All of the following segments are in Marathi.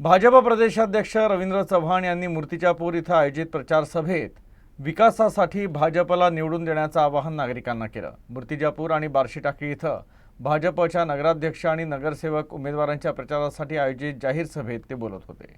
भाजप प्रदेशाध्यक्ष रवींद्र चव्हाण यांनी मूर्तिजापूर इथं आयोजित प्रचार सभेत विकासासाठी भाजपला निवडून देण्याचं आवाहन नागरिकांना केलं. मूर्तिजापूर आणि बार्शी टाकी इथं भाजपच्या नगराध्यक्ष आणि नगरसेवक उमेदवारांच्या प्रचारासाठी आयोजित जाहीर सभेत ते बोलत होते.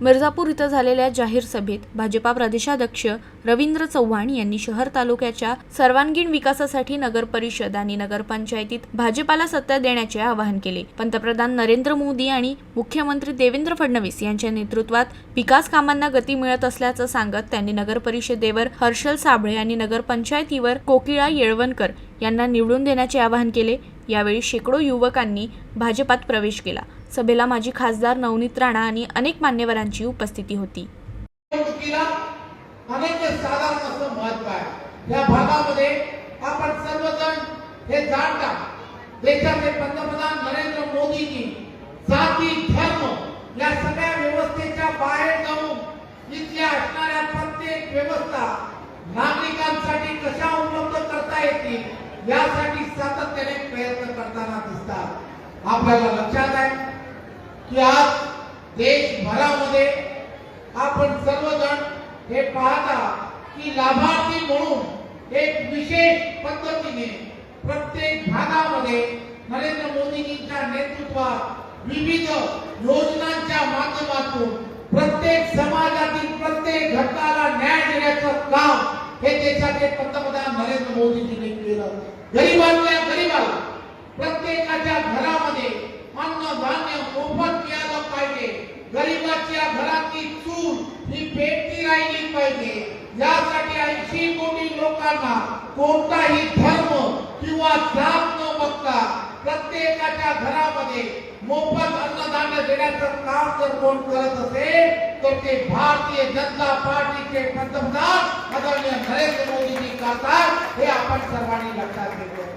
मिर्झापूर इथं झालेल्या जाहीर सभेत भाजपा प्रदेशाध्यक्ष रवींद्र चव्हाण यांनी शहर तालुक्याच्या सर्वांगीण विकासासाठी नगर परिषद आणि नगरपंचायतीत भाजपाला सत्ता देण्याचे आवाहन केले. पंतप्रधान नरेंद्र मोदी आणि मुख्यमंत्री देवेंद्र फडणवीस यांच्या नेतृत्वात विकास कामांना गती मिळत असल्याचं सांगत त्यांनी नगर परिषदेवर हर्षल साबळे आणि नगरपंचायतीवर कोकिळा येळवणकर यांना निवडून देण्याचे आवाहन केले. यावेळी शेकडो युवकांनी भाजपात प्रवेश केला. सभेला माजी खासदार नवनीत राणा आणि अनेक मान्यवरांची उपस्थिती होती. या भागामध्ये आपण सर्वजण हे जाणता देशाचे पंतप्रधान नरेंद्र मोदींनी जाती धर्म या सगळ्या व्यवस्थेच्या बाहेर जाऊन इथल्या असणाऱ्या प्रत्येक व्यवस्था नागरिकांसाठी कशा उपलब्ध करता येतील यासाठी सातत्याने प्रयत्न करताना दिसतात. आपल्याला लक्षात आहे की आज देशभरामध्ये आपण सर्वजण हे पाहता की लाभार्थी म्हणून एक विशेष पद्धतीने प्रत्येक भागामध्ये नरेंद्र मोदीजींच्या नेतृत्वात विविध योजनांच्या माध्यमातून प्रत्येक समाजातील प्रत्येक घटकाला न्याय देण्याचं काम हे देशाचे पंतप्रधान नरेंद्र मोदीजी केलं गरीबांच्या गरीबाला प्रत्येकाच्या घरामध्ये अन्न धान्य मोफत मिळालं पाहिजे. गरीबाच्या घरातली चूल ही पेटती राहिली पाहिजे. यासाठी ऐंशी कोटी लोकांना कोणताही धर्म किंवा जात न बघता प्रत्येकाच्या घरामध्ये मोफत अन्नधान्य देण्याचं काम जर कोण करत असेल तर ते भारतीय जनता पार्टीचे पंतप्रधान आदरणीय नरेंद्र मोदीजी करतात. हे आपण सर्वांनी लक्षात घेतलं